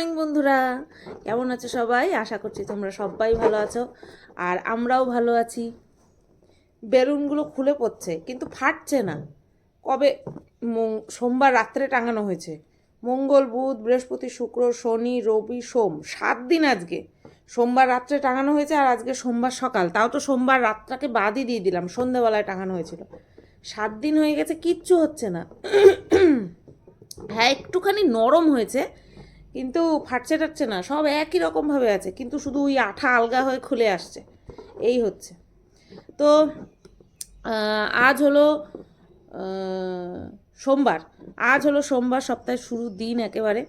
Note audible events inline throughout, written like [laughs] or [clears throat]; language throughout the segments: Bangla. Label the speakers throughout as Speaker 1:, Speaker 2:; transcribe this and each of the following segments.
Speaker 1: মর্নিং বন্ধুরা। কেমন আছো সবাই? আশা করছি তোমরা সবাই ভালো আছো, আর আমরাও ভালো আছি। বেলুনগুলো খুলে পড়ছে, কিন্তু ফাটছে না। কবে? সোমবার রাত্রে টাঙানো হয়েছে। মঙ্গল, বুধ, বৃহস্পতি, শুক্র, শনি, রবি, সোম। সাত দিন আজকে। সোমবার রাত্রে টাঙানো হয়েছে, আর আজকে সোমবার সকাল। তাও তো সোমবার রাতটাকে বাদই দিয়ে দিলাম, সন্ধেবেলায় টাঙানো হয়েছিল। সাত দিন হয়ে গেছে, কিচ্ছু হচ্ছে না। হ্যাঁ একটুখানি নরম হয়েছে কিন্তু ফাটছে টাটছে না, সব একই রকমভাবে আছে, কিন্তু শুধু ওই আঠা আলগা হয়ে খুলে আসছে, এই হচ্ছে। তো আজ হলো সোমবার, আজ হলো সোমবার, সপ্তাহের শুরুর দিন একেবারে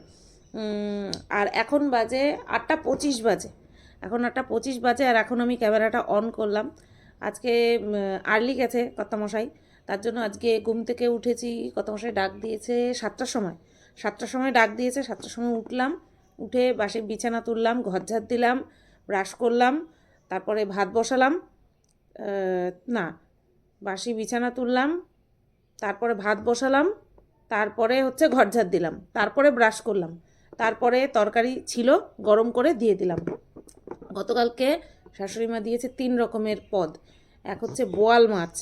Speaker 1: আর এখন বাজে আটটা পঁচিশ বাজে, এখন আটটা পঁচিশ বাজে আর এখন আমি ক্যামেরাটা অন করলাম। আজকে আর্লি গেছে কর্তামশাই, তার জন্য আজকে ঘুম থেকে উঠেছি, কর্তামশাই ডাক দিয়েছে সাতটার সময় সাতটার সময় ডাক দিয়েছে, সাতটার সময় উঠলাম, উঠে বাসে বিছানা তুললাম ঘর ঝাড় দিলাম, ব্রাশ করলাম, তারপরে ভাত বসালাম না, বাসি বিছানা তুললাম, তারপরে ভাত বসালাম, তারপরে হচ্ছে ঘর ঝাড় দিলাম, তারপরে ব্রাশ করলাম, তারপরে তরকারি ছিল, গরম করে দিয়ে দিলাম। গতকালকে শাশুড়ি মা দিয়েছে তিন রকমের পদ, এক হচ্ছে বোয়াল মাছ,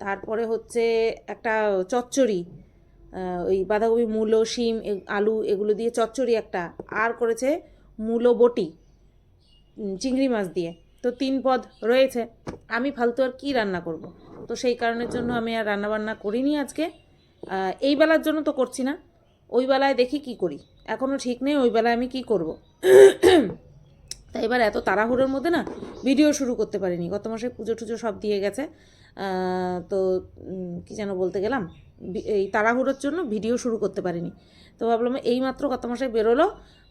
Speaker 1: তারপরে হচ্ছে একটা চচ্চড়ি ওই বাঁধাকপি, মূলো, শিম আলু এগুলো দিয়ে চচ্চড়ি একটা আর করেছে মূলো বটি চিংড়ি মাছ দিয়ে। তো তিন পদ রয়েছে। আমি ফালতু আর কী রান্না করব? তো সেই কারণের জন্য আমি আর রান্না বান্না করিনি আজকে। এই বেলার জন্য তো করছি না। ওই বেলায় দেখি কি করি। এখনও ঠিক নেই, ওই বেলায় আমি কি করব? [clears throat] তাই এবার এত তাড়াহুড়োর মধ্যে না ভিডিও শুরু করতে পারিনি। গত মাসে পুজো টুজো সব দিয়ে গেছে। তো কি যেন বলতে গেলাম? এই তাড়াহুড়োর জন্য ভিডিও শুরু করতে পারিনি। তো ভাবলাম এই মাত্র গত মাসে বেরোলো,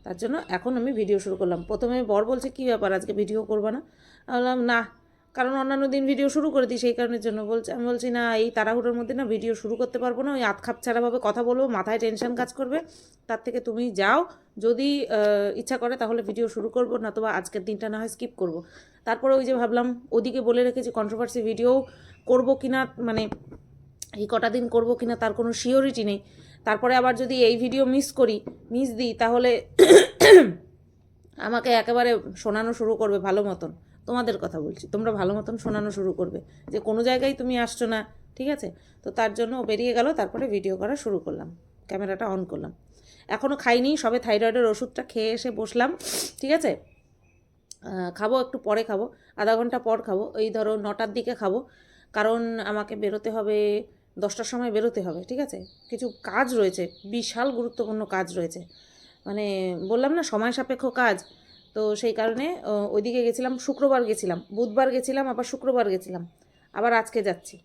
Speaker 1: তার জন্য এখন আমি ভিডিও শুরু করলাম। প্রথমে বর বলছে, কী ব্যাপার, আজকে ভিডিও করব না? বললাম, না, কারণ অন্যান্য দিন ভিডিও শুরু করে দিই, সেই কারণের জন্য। বলছে, আমি বলছি, না, এই তাড়াহুড়োর মধ্যে না ভিডিও শুরু করতে পারব না, ওই আত খাপ ছাড়াভাবে কথা বলব, মাথায় টেনশন কাজ করবে, তার থেকে তুমি যাও, যদি ইচ্ছা করে তাহলে ভিডিও শুরু করব না তো আজকের দিনটা না হয় স্কিপ করব। তারপরে ওই যে ভাবলাম, ওদিকে বলে রেখেছি কন্ট্রোভার্সি ভিডিও করব কিনা মানে এই কটা দিন করব কিনা তার কোনো শিওরিটি নেই। তারপরে আবার যদি এই ভিডিও মিস করি মিস দিই, তাহলে [coughs] আমাকে একেবারে শোনানো শুরু করবে ভালো মতন। তোমাদের কথা বলছি, তোমরা ভালো মতন শোনানো শুরু করবে যে কোনো জায়গায় তুমি আসছো না, ঠিক আছে? তো তার জন্য বেরিয়ে গেল, তারপরে ভিডিও করা শুরু করলাম, ক্যামেরাটা অন করলাম। এখনও খাইনি, সবে থাইরয়েডের ওষুধটা খেয়ে এসে বসলাম, ঠিক আছে? খাব, একটু পরে খাব, আধা ঘণ্টা পর খাব, এই ধরো নটার দিকে খাব, কারণ আমাকে বেরোতে হবে দশটার সময় বেরোতে হবে, ঠিক আছে? কিছু কাজ রয়েছে, বিশাল গুরুত্বপূর্ণ কাজ রয়েছে। মানে বললাম না, সময় সাপেক্ষ কাজ। তো সেই কারণে ওইদিকে গেছিলাম, শুক্রবার গেছিলাম, বুধবার গেছিলাম, আবার শুক্রবার গেছিলাম, আবার আজকে যাচ্ছি।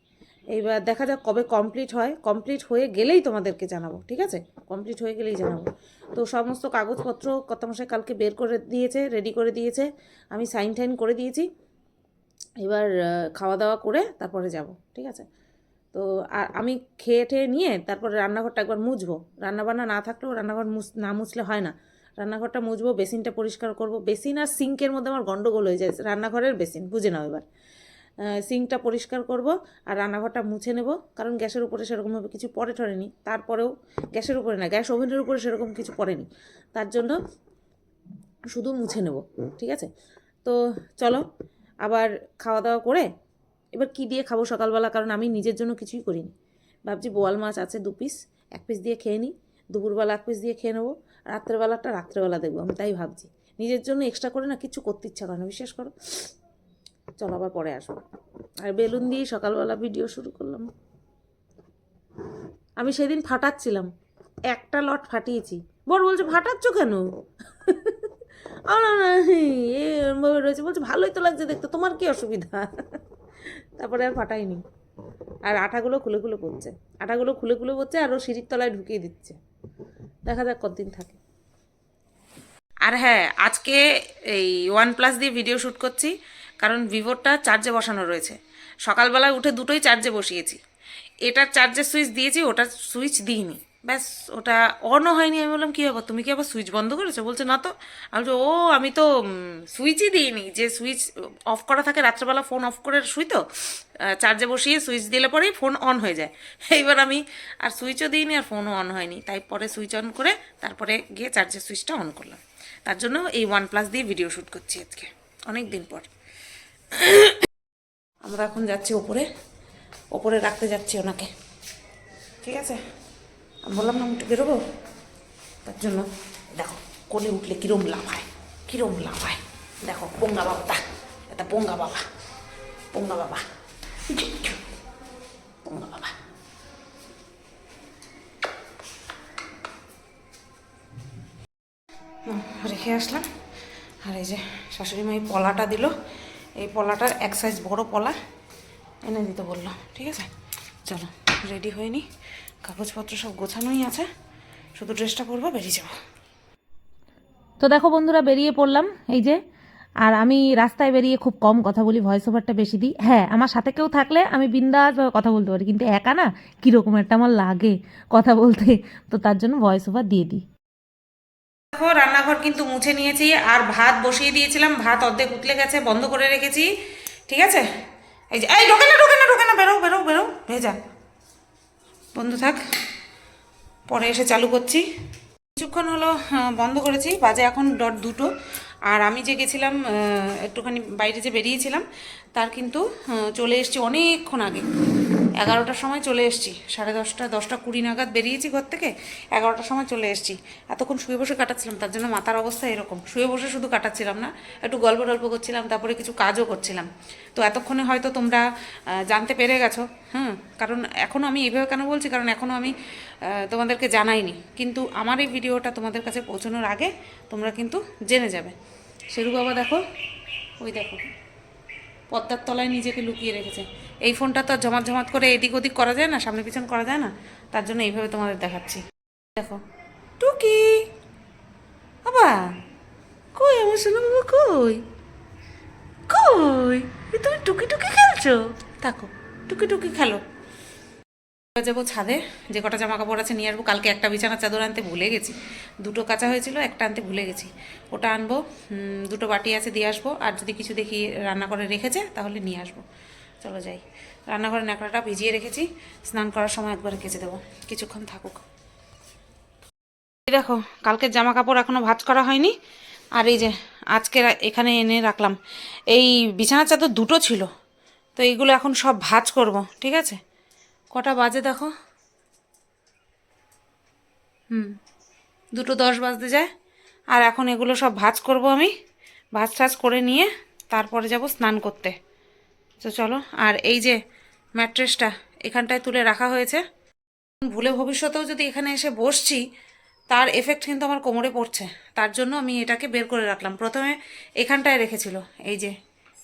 Speaker 1: এইবার দেখা যাক কবে কমপ্লিট হয় কমপ্লিট হয়ে গেলেই তোমাদেরকে জানাব, ঠিক আছে? কমপ্লিট হয়ে গেলেই জানাব। তো সমস্ত কাগজপত্র কত মশাই কালকে বের করে দিয়েছে রেডি করে দিয়েছে, আমি সাইন টাইন করে দিয়েছি। এবার খাওয়া দাওয়া করে তারপরে যাব, ঠিক আছে? তো আর আমি খেয়ে টেয়ে নিয়ে তারপরে রান্নাঘরটা একবার মুছবো। রান্নাবান্না না থাকলেও রান্নাঘর মুছ, না মুছলে হয় না। রান্নাঘরটা মুছবো, বেসিনটা পরিষ্কার করব। বেসিন আর সিঙ্কের মধ্যে আমার গন্ডগোল হয়ে যায়, রান্নাঘরের বেসিন, বুঝে নাও এবার। সিঙ্কটা পরিষ্কার করব আর রান্নাঘরটা মুছে নেব, কারণ গ্যাসের উপরে সেরকমভাবে কিছু পরে টরেনি। তারপরেও গ্যাসের উপরে না, গ্যাস ওভেনের উপরে সেরকম কিছু পড়েনি। তার জন্য শুধু মুছে নেব, ঠিক আছে? তো চলো, আবার খাওয়া দাওয়া করে এবার কি দিয়ে খাব সকালবেলা? কারণ আমি নিজের জন্য কিছুই করিনি। ভাবছি বোয়াল মাছ আছে দু পিস এক পিস দিয়ে খেয়ে নিই দুপুরবেলা এক পিস দিয়ে খেয়ে নেব। রাত্রেবেলাটা রাত্রেবেলা দেখব আমি, তাই ভাবছি। নিজের জন্য এক্সট্রা করে না, কিছু করতে ইচ্ছা করে না, বিশ্বাস করো। চলো আবার পরে আসব। আর বেলুন দিয়ে সকালবেলা ভিডিও শুরু করলাম। আমি সেদিন ফাটাচ্ছিলাম। একটা লট ফাটিয়েছি। বর বলছে, ফাটাচ্ছ কেন? এরমভাবে রয়েছে। বলছে, ভালোই তো লাগছে দেখতে, তোমার কি অসুবিধা? তারপরে আর ফাটাইনি আর আটাগুলো খুলে খুলে পড়ছে। আটাগুলো খুলে খুলে পড়ছে আর ও সিঁড়ির তলায় ঢুকিয়ে দিচ্ছে। দেখা যাক কতদিন থাকে। আর হ্যাঁ আজকে এই ওয়ান প্লাস দিয়ে ভিডিও শ্যুট করছি, কারণ ভিভোরটা চার্জে বসানো রয়েছে। সকালবেলায় উঠে দুটোই চার্জে বসিয়েছি। এটার চার্জের সুইচ দিয়েছি, ওটার সুইচ দিইনি। ব্যাস, ওটা অনও হয়নি। আমি বললাম, কী ব্যাপার? তুমি কি আবার সুইচ বন্ধ করেছ? বলছে, না তো। আমি ও, আমি তো সুইচই দিইনি। যে সুইচ অফ করা থাকে, রাত্রেবেলা ফোন অফ করে শুই তো চার্জে বসিয়ে সুইচ দিলে পরেই ফোন অন হয়ে যায়। [laughs] এইবার আমি আর সুইচও দিইনি আর ফোনও অন হয়নি। তাই পরে সুইচ অন করে তারপরে গিয়ে চার্জের সুইচটা অন করলাম। তার জন্য এই ওয়ান প্লাস দিয়ে ভিডিও শ্যুট করছি আজকে অনেক দিন পর। [coughs] আমরা এখন যাচ্ছি ওপরে। ওপরে রাখতে যাচ্ছি ওনাকে। ঠিক আছে? আমি বললাম, না উঠে বেরোবো? তার জন্য, দেখো, কোলে উঠলে কিরম লাভ হয়, কিরম লাভ হয়। দেখো, পোঙ্গা বাবাটা এটা পোঙ্গা বাবা পোঙ্গা বাবা। পোঙ্গা বাবা। রেখে আসলাম। আর এই যে শাশুড়ি মা এই পলাটা দিল। এই পলাটার এক সাইজ বড় পলা। এনে দিতে বলল, ঠিক আছে, চলো রেডি হয়ে নি। কাগজপত্র সব গোছানোই আছে। শুধু ড্রেসটা পরবো বেরিয়ে যাব।
Speaker 2: তো দেখো বন্ধুরা বেরিয়ে পড়লাম এই যে। আর আমি রাস্তায় বেরিয়ে খুব কম কথা বলি ভয়েস ওভারটা বেশি দিই। হ্যাঁ আমার সাথে কেউ থাকলে আমি বিন্দাসভাবে কথা বলতে পারি কিন্তু একা না কীরকম একটা আমার লাগে কথা বলতে। তো তার জন্য ভয়েস ওভার দিয়ে দিই।
Speaker 1: দেখো রান্নাঘর কিন্তু মুছে নিয়েছি আর ভাত বসিয়ে দিয়েছিলাম। ভাত অর্ধেক উতলে গেছে বন্ধ করে রেখেছি। ঠিক আছে? এই যে এই ঢোকে না ঢোকে না ঢোকে না বেরো বেরো বেরো ভেজা। বন্ধ থাক, পরে এসে চালু করছি। কিছুক্ষণ হলো বন্ধ করেছি, বাজে এখন ডট দুটো। আর আমি যে গেছিলাম একটুখানি বাইরে যে বেরিয়েছিলাম তার কিন্তু চলে এসেছি অনেকক্ষণ আগে। এগারোটার সময় চলে এসছি। সাড়ে দশটা দশটা কুড়ি নাগাদ বেরিয়েছি ঘর থেকে, এগারোটার সময় চলে এসছি। এতক্ষণ শুয়ে বসে কাটাচ্ছিলাম, তার জন্য মাথার অবস্থা এরকম। শুয়ে বসে শুধু কাটাচ্ছিলাম না, একটু গল্প টল্প করছিলাম, তারপরে কিছু কাজও করছিলাম। তো এতক্ষণে হয়তো তোমরা জানতে পেরে গেছো, হুম? কারণ এখনও আমি এইভাবে কেন বলছি? কারণ এখনও আমি তোমাদেরকে জানাইনি। কিন্তু আমার এই ভিডিওটা তোমাদের কাছে পৌঁছানোর আগে তোমরা কিন্তু জেনে যাবে। শেরু বাবা দেখো, ওই দেখো। পদ্মার তলায় নিজেকে লুকিয়ে রেখেছে। এই ফোনটা তো জমাট জমাট করে এদিক ওদিক করা যায় না, সামনে পিছন করা যায় না? তার জন্য এইভাবে তোমাদের দেখাচ্ছি। দেখো। টুকি! বাবা কই আমার সোনা বাবা কই? কই তুমি টুকি টুকি খেলছো? থাকো। টুকি টুকি খেলো। যাব ছাদে, যে কটা জামা কাপড় আছে নিয়ে আসব। কালকে একটা বিছানার চাদর আনতে ভুলে গেছি। দুটো কাঁচা হয়েছিল, একটা আনতে ভুলে গেছি। ওটা আনব দুটো বাটি আছে দিয়ে আসব। আর যদি কিছু দেখি রান্না করে রেখেছে, তাহলে নিয়ে আসব। চলো যাই। রান্নাঘরে ন্যাকড়াটা ভিজিয়ে রেখেছি। স্নান করার সময় একবার কেচে দেবো। কিছুক্ষণ থাকুক। দেখো, কালকের জামা কাপড় এখনও ভাজ করা হয়নি। আর এই যে, আজকে এখানে এনে রাখলাম। এই বিছানার চাদর দুটো ছিল। তো এইগুলো এখন সব ভাজ করব, ঠিক আছে? কটা বাজে দেখো? হুম, দুটো দশ বাজতে যায়। আর এখন এগুলো সব ভাঁজ করব আমি। ভাঁজ টাজ করে নিয়ে তারপরে যাব স্নান করতে। তো চলো, আর এই যে ম্যাট্রেসটা এখানটায় তুলে রাখা হয়েছে। ভুলে ভবিষ্যতেও যদি এখানে এসে বসছি, তার এফেক্ট কিন্তু আমার কোমরে পড়ছে। তার জন্য আমি এটাকে বের করে রাখলাম। প্রথমে এখানটায় রেখেছিল, এই যে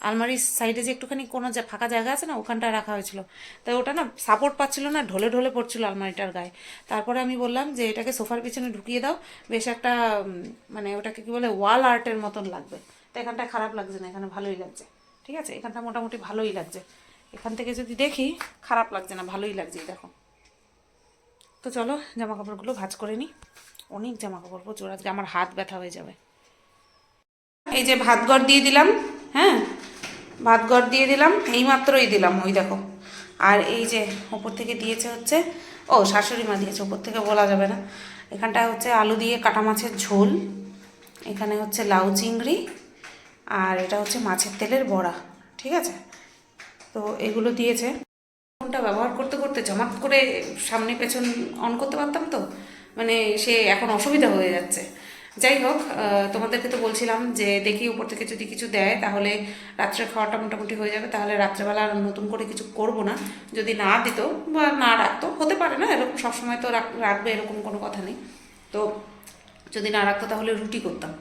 Speaker 1: আলমারির সাইডে যে একটুখানি কোনো যে ফাঁকা জায়গা আছে না ওখানটায় রাখা হয়েছিল। তাই ওটা না সাপোর্ট পাচ্ছিল না, ঢলে ঢলে পড়ছিল আলমারিটার গায়ে। তারপরে আমি বললাম যে, এটাকে সোফার পিছনে ঢুকিয়ে দাও, বেশ একটা মানে ওটাকে কি বলে ওয়াল আর্টের মতন লাগবে। তো এখানটায় খারাপ লাগছে না, এখানে ভালোই লাগছে। ঠিক আছে? এখানটা মোটামুটি ভালোই লাগছে। এখান থেকে যদি দেখি, খারাপ লাগছে না, ভালোই লাগছে দেখো। তো চলো জামা কাপড়গুলো ভাঁজ করে নিই। অনেক জামা কাপড় প্রচুর। আজকে আমার হাত ব্যথা হয়ে যাবে। এই যে ভাত ঘর দিয়ে দিলাম হ্যাঁ? ভাত ঘর দিয়ে দিলাম এই মাত্রই দিলাম ওই দেখো। আর এই যে ওপর থেকে দিয়েছে হচ্ছে, ও শাশুড়ি মা দিয়েছে, ওপর থেকে বলা যাবে না। এখানটায় হচ্ছে আলু দিয়ে কাটা মাছের ঝোল, এখানে হচ্ছে লাউ চিংড়ি, আর এটা হচ্ছে মাছের তেলের বড়া, ঠিক আছে? তো এগুলো দিয়েছে। ফোনটা ব্যবহার করতে করতে জমাট করে সামনে পেছন অন করতে পারতাম তো মানে সে এখন অসুবিধা হয়ে যাচ্ছে। যাই হোক তোমাদেরকে তো বলছিলাম যে দেখি উপর থেকে যদি কিছু দেয়, তাহলে রাত্রে খাওয়াটা মোটামুটি হয়ে যাবে। তাহলে রাত্রেবেলা আর নতুন করে কিছু করব না। যদি না দিত বা না রাখতো, হতে পারে না, এরকম সবসময় তো রাখ- রাখবে, এরকম কোনো কথা নেই। তো যদি না রাখতো, তাহলে রুটি করতাম।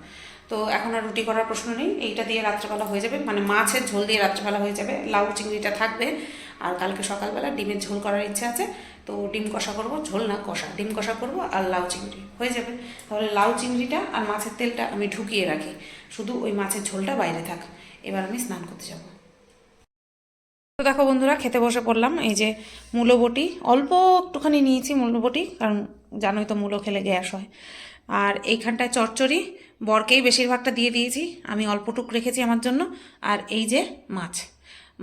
Speaker 1: তো এখন আর রুটি করার প্রশ্ন নেই। এইটা দিয়ে রাত্রেবেলা হয়ে যাবে। মানে মাছের ঝোল দিয়ে রাত্রেবেলা হয়ে যাবে। লাউ চিংড়িটা থাকবে। আর কালকে সকালবেলা ডিমের ঝোল করার ইচ্ছা আছে, তো ডিম কষা করব, ঝোল না, কষা, ডিম কষা করব আর লাউ চিংড়ি, হয়ে যাবে। তাহলে লাউ চিংড়িটা আর মাছের তেলটা আমি ঢুকিয়ে রাখি, শুধু ওই মাছের ঝোলটা বাইরে থাক। এবার আমি স্নান করতে যাব। তো দেখো বন্ধুরা, খেতে বসে পড়লাম, এই যে মূলো বটি, অল্প একটুখানি নিয়েছি মূলো বটি, কারণ জানোই তো মূলো খেলে গ্যাস হয়। আর এইখানটায় চচ্চড়ি, বরকেই বেশিরভাগটা দিয়ে দিয়েছি, আমি অল্পটুক রেখেছি আমার জন্য, আর এই যে মাছ।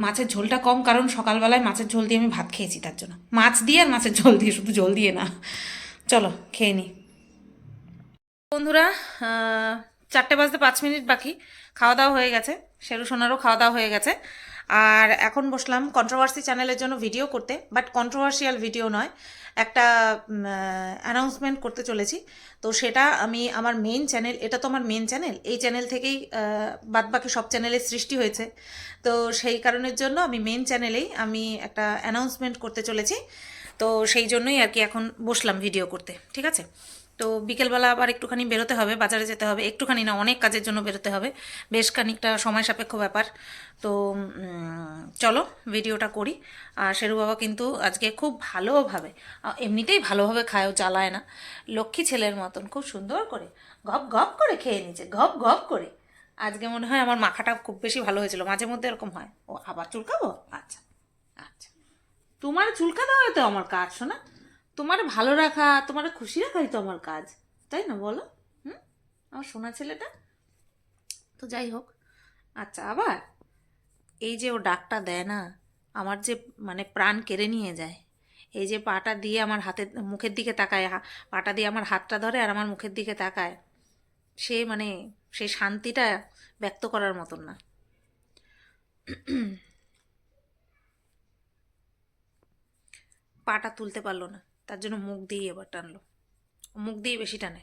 Speaker 1: মাছের ঝোলটা কম, কারণ সকালবেলায় মাছের ঝোল দিয়ে আমি ভাত খেয়েছি তার জন্য। মাছ দিয়ে আর মাছের ঝোল দিয়ে, শুধু ঝোল দিয়ে না। চলো, খেয়ে নিই বন্ধুরা চারটে বাজতে পাঁচ মিনিট বাকি। খাওয়া দাওয়া হয়ে গেছে। সেরু সোনারও খাওয়া দাওয়া হয়ে গেছে। আর এখন বসলাম কন্ট্রোভার্সি চ্যানেলের জন্য ভিডিও করতে বাট কন্ট্রোভার্সিয়াল ভিডিও নয়, একটা অ্যানাউন্সমেন্ট করতে চলেছি। তো সেটা আমি আমার মেন চ্যানেল এটা তো আমার মেন চ্যানেল এই চ্যানেল থেকেই বাদ বাকি সব চ্যানেলের সৃষ্টি হয়েছে। তো সেই কারণের জন্য আমি মেন চ্যানেলেই আমি একটা অ্যানাউন্সমেন্ট করতে চলেছি। তো সেই জন্যই আর কি এখন বসলাম ভিডিও করতে, ঠিক আছে? তো বিকেলবেলা আবার একটুখানি বেরোতে হবে, বাজারে যেতে হবে। একটুখানি না, অনেক কাজের জন্য বেরোতে হবে। বেশ খানিকটা সময় সাপেক্ষ ব্যাপার। তো চলো ভিডিওটা করি। আর শেরু বাবা কিন্তু আজকে খুব ভালোভাবে এমনিতেই ভালোভাবে খায়ও জ্বালায় না। লক্ষ্মী ছেলের মতন, খুব সুন্দর করে, গপ গপ করে খেয়ে নিচ্ছে গপ গপ করে। আজকে মনে হয় আমার মাখাটা খুব বেশি ভালো হয়েছিল। মাঝে মধ্যে এরকম হয়। ও আবার চুলকাবো? আচ্ছা আচ্ছা। তোমার চুলকা দেওয়াই তো আমার কাজ শোনা তোমার ভালো রাখা, তোমার খুশি রাখাই তো আমার কাজ। তাই না বলো? হুম? আমার সোনা ছেলেটা? তো যাই হোক। আচ্ছা আবার? এই যে ও ডাকটা দেয় না, আমার যে মানে প্রাণ কেড়ে নিয়ে যায়। এই যে পাটা দিয়ে আমার হাতের মুখের দিকে তাকায় পাটা দিয়ে আমার হাতটা ধরে আর আমার মুখের দিকে তাকায়, সে মানে সেই শান্তিটা ব্যক্ত করার মতন না। পাটা তুলতে পারল না। তার জন্য মুখ দিয়ে এবার টানলো। মুখ দিয়ে বেশি টানে।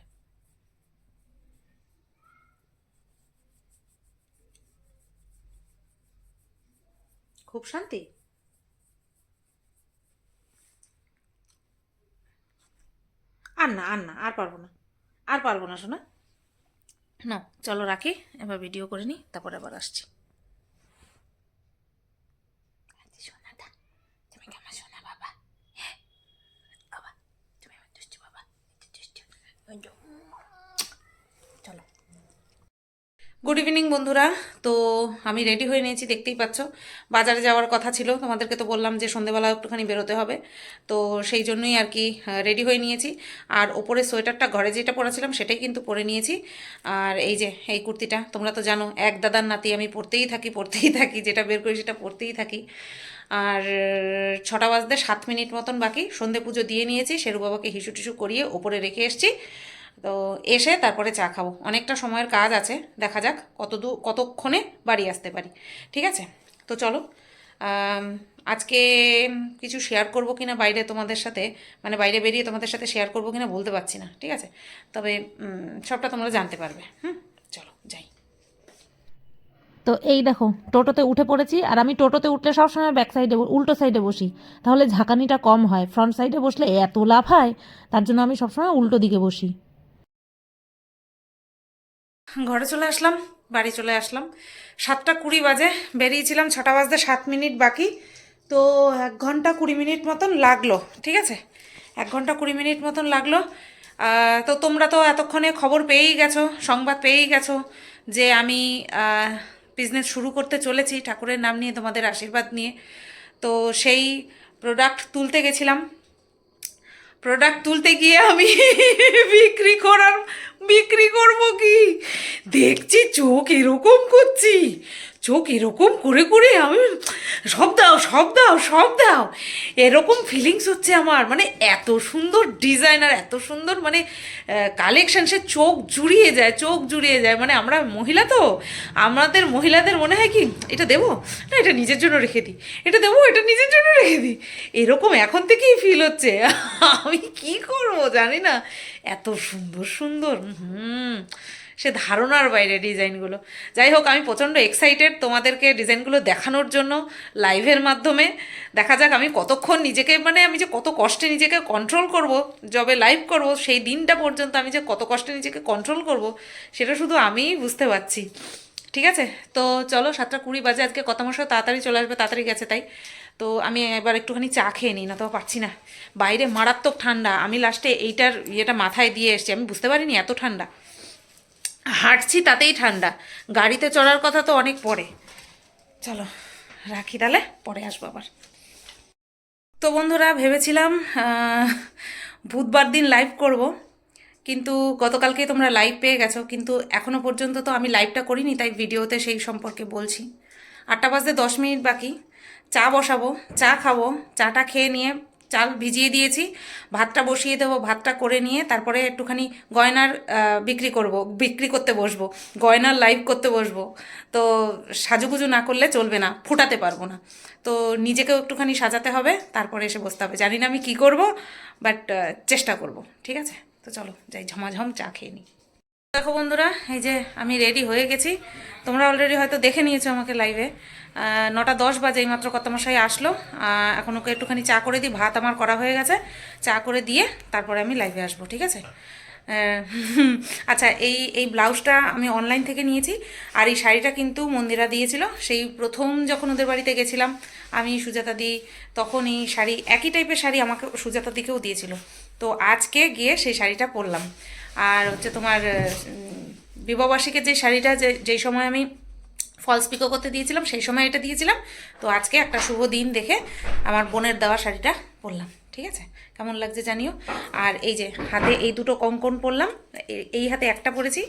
Speaker 1: খুব শান্তি? আর না আর না, আর পারব না। আর পারব না শোনা না, চলো রাখি, এবার ভিডিও করে নিই, তারপর আবার আসছি সোনাটা তুমি কেমন সোনা বাবা হ্যাঁ বাবা তুমি আমার দুষ্টু বাবা দুষ্টু চলো গুড ইভিনিং বন্ধুরা। তো আমি রেডি হয়ে নিয়েছি, দেখতেই পাচ্ছ। বাজারে যাওয়ার কথা ছিল, তোমাদেরকে তো বললাম যে সন্ধেবেলা একটুখানি বেরোতে হবে। তো সেই জন্যই আর কি রেডি হয়ে নিয়েছি। আর ওপরে সোয়েটারটা ঘরে যেটা পরেছিলাম, সেটাই কিন্তু পরে নিয়েছি। আর এই যে, এই কুর্তিটা, তোমরা তো জানো, এক দাদার নাতি, আমি পরতেই থাকি পরতেই থাকি, যেটা বের করি সেটা পরতেই থাকি। আর ছটা বাজতে সাত মিনিট মতন বাকি, সন্ধে পুজো দিয়ে নিয়েছি শেরু বাবাকে হিসু টিসু করিয়ে ওপরে রেখে এসেছি। তো এসে তারপরে চা খাব। অনেকটা সময়ের কাজ আছে, দেখা যাক কত দূর, কতক্ষণে বাড়ি আসতে পারি। ঠিক আছে? তো চলো আজকে কিছু শেয়ার করব কিনা বাইরে তোমাদের সাথে মানে বাইরে বেরিয়ে তোমাদের সাথে শেয়ার করব কিনা বলতে পারছি না, ঠিক আছে? তবে সবটা তোমরা জানতে পারবে, হুম? চলো, যাই।
Speaker 2: তো এই দেখো, টোটোতে উঠে পড়েছি, আর আমি টোটোতে উঠলে সবসময় ব্যাক সাইডে উল্টো সাইডে বসি। তাহলে ঝাঁকানিটা কম হয় ফ্রন্ট সাইডে বসলে এত লাভ হয় তার জন্য আমি সবসময় উল্টো দিকে বসি।
Speaker 1: ঘরে চলে আসলাম, বাড়ি চলে আসলাম। সাতটা কুড়ি বাজে, বেরিয়েছিলাম ছটা বাজতে সাত মিনিট বাকি। তো এক ঘণ্টা কুড়ি মিনিট মতন লাগল, ঠিক আছে? এক ঘণ্টা কুড়ি মিনিট মতন লাগল। তো তোমরা তো এতক্ষণে খবর পেয়েই গেছো, সংবাদ পেয়েই গেছো যে আমি বিজনেস শুরু করতে চলেছি ঠাকুরের নাম নিয়ে, তোমাদের আশীর্বাদ নিয়ে। তো সেই প্রোডাক্ট তুলতে গেছিলাম। প্রোডাক্ট তুলতে গিয়ে আমি [laughs] বিক্রি করার বিক্রি করব কি? দেখছি চোখ এরকম করছি। চোখ এরকম করে করে আমি সব দাও সব দাও সব দাও। এরকম ফিলিংস হচ্ছে আমার। মানে এত সুন্দর ডিজাইনার এত সুন্দর মানে কালেকশন সে চোখ জুড়িয়ে যায়, চোখ জুড়িয়ে যায়। মানে আমরা মহিলা তো, আমাদের মহিলাদের মনে হয় কি, এটা দেবো? না, এটা নিজের জন্য রেখে দিই। এটা দেবো, এটা নিজের জন্য রেখে দিই। এরকম এখন থেকেই ফিল হচ্ছে। আমি কি করব জানি না। এত সুন্দর সুন্দর, হুম। সে ধারণার বাইরে ডিজাইনগুলো। যাই হোক, আমি প্রচণ্ড এক্সাইটেড তোমাদেরকে ডিজাইনগুলো দেখানোর জন্য লাইভের মাধ্যমে। দেখা যাক আমি কতক্ষণ নিজেকে মানে আমি যে কত কষ্টে নিজেকে কন্ট্রোল করব যবে লাইভ করব, সেই দিনটা পর্যন্ত আমি যে কত কষ্টে নিজেকে কন্ট্রোল করব, সেটা শুধু আমিই বুঝতে পারছি। ঠিক আছে? তো চলো, সাতটা কুড়ি বাজে আজকে কত মশা তাড়াতাড়ি চলে আসবে, তাড়াতাড়ি গেছে, তাই? তো আমি এবার একটুখানি চা খেয়ে নিই, না তো পারছি না। বাইরে মারাত্মক ঠান্ডা, আমি লাস্টে এইটার ইয়েটা মাথায় দিয়ে এসেছি, আমি বুঝতে পারিনি এত ঠান্ডা। হাঁটছি তাতেই ঠান্ডা। গাড়িতে চড়ার কথা তো অনেক পরে। চলো, রাখি তাহলে, পরে আসব আবার। তো বন্ধুরা, ভেবেছিলাম বুধবার দিন লাইভ করব, কিন্তু গতকালকেই তোমরা লাইভ পেয়ে গেছো, কিন্তু এখনও পর্যন্ত তো আমি লাইভটা করিনি, তাই ভিডিওতে সেই সম্পর্কে বলছি। আটটা বাজতে দশ মিনিট বাকি। চা বসাবো, চা খাব, চাটা খেয়ে নিয়ে চাল ভিজিয়ে দিয়েছি, ভাতটা বসিয়ে দেবো, ভাতটা করে নিয়ে তারপরে একটুখানি গয়নার বিক্রি করব, বিক্রি করতে বসবো, গয়নার লাইভ করতে বসবো। তো সাজুগুজু না করলে চলবে না, ফুটাতে পারব না। তো নিজেকেও একটুখানি সাজাতে হবে, তারপরে এসে বসতে হবে। জানি না আমি কী করব বাট চেষ্টা করব, ঠিক আছে? তো চলো, যাই ঝমাঝম চা খেয়ে নিই। দেখো বন্ধুরা, এই যে আমি রেডি হয়ে গেছি। তোমরা অলরেডি হয়তো দেখে নিয়েছো আমাকে লাইভে নটা দশ বাজে এই এইমাত্র কর্তামশাই আসলো। এখন ওকে একটুখানি চা করে দিই, ভাত আমার করা হয়ে গেছে। চা করে দিয়ে তারপরে আমি লাইভে আসব, ঠিক আছে? [laughs] আচ্ছা এই এই ব্লাউজটা আমি অনলাইন থেকে নিয়েছি, আর এই শাড়িটা কিন্তু মন্দিরা দিয়েছিল। সেই প্রথম যখন ওদের বাড়িতে গেছিলাম, আমি সুজাতা দি, তখন এই শাড়ি একই টাইপের শাড়ি আমাকে সুজাতা দিকেও দিয়েছিল। তো আজকে গিয়ে সেই শাড়িটা পরলাম। আর হচ্ছে তোমার বিবাহবার্ষিকের যে শাড়িটা, যে, যেই সময় আমি ফলস পিকো করতে দিয়েছিলাম, সেই সময় এটা দিয়েছিলাম। তো আজকে একটা শুভ দিন দেখে আমার বোনের দেওয়া শাড়িটা পরলাম, ঠিক আছে? কেমন লাগছে জানিও? আর এই যে হাতে এই দুটো কঙ্কন পরলাম এই হাতে একটা পরেছি,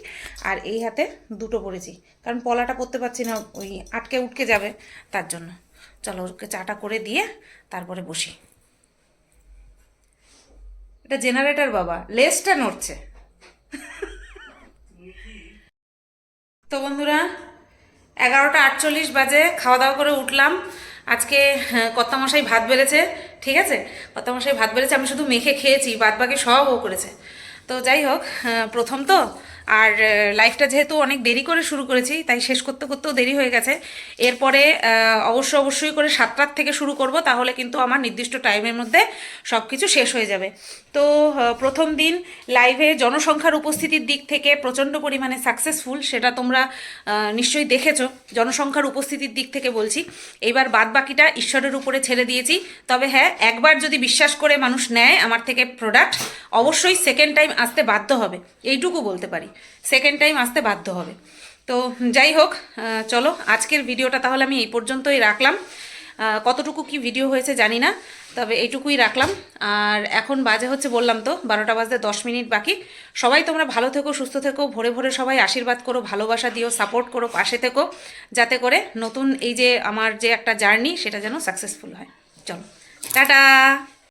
Speaker 1: আর এই হাতে দুটো পরেছি। কারণ পলাটা পরতে পারছি না, ওই আটকে উটকে যাবে তার জন্য। চলো ওকে চাটা করে দিয়ে তারপরে বসি। এটা জেনারেটর বাবা, লেসটা নড়ছে। তো বন্ধুরা এগারোটা আটচল্লিশ বাজে খাওয়া দাওয়া করে উঠলাম। আজকে কত্তামশাই কর্তামশাই ভাত বেড়েছে ঠিক আছে? কর্তামশাই ভাত বেড়েছে আমি শুধু মেখে খেয়েছি বাদ বাকি সব ও করেছে। তো যাই হোক হ্যাঁ, প্রথম তো আর লাইফটা যেহেতু অনেক দেরি করে শুরু করেছি, তাই শেষ করতে করতেও দেরি হয়ে গেছে। এরপরে অবশ্য অবশ্যই করে সাতটার থেকে শুরু করব, তাহলে কিন্তু আমার নির্দিষ্ট টাইমের মধ্যে সব কিছু শেষ হয়ে যাবে। তো প্রথম দিন লাইভে জনসংখ্যার উপস্থিতির দিক থেকে প্রচণ্ড পরিমাণে সাকসেসফুল সেটা তোমরা নিশ্চয়ই দেখেছ। জনসংখ্যার উপস্থিতির দিক থেকে বলছি। এবার বাদ বাকিটা ঈশ্বরের উপরে ছেড়ে দিয়েছি। তবে হ্যাঁ একবার যদি বিশ্বাস করে মানুষ নেয় আমার থেকে প্রোডাক্ট অবশ্যই সেকেন্ড টাইম আসতে বাধ্য হবে। এইটুকু বলতে পারি। সেকেন্ড টাইম আসতে বাধ্য হবে। তো যাই হোক চলো, আজকের ভিডিওটা তাহলে আমি এই পর্যন্তই রাখলাম। কতটুকু কি ভিডিও হয়েছে জানি না, তবে এইটুকুই রাখলাম। আর এখন বাজে হচ্ছে বললাম তো, বারোটা বাজতে দশ মিনিট বাকি। সবাই তোমরা ভালো থেকো, সুস্থ থেকো, ভোরে ভোরে সবাই আশীর্বাদ করো, ভালোবাসা দিও সাপোর্ট করো, পাশে থেকো, যাতে করে নতুন এই যে আমার যে একটা জার্নি সেটা যেন সাকসেসফুল হয়। চলো, টাটা!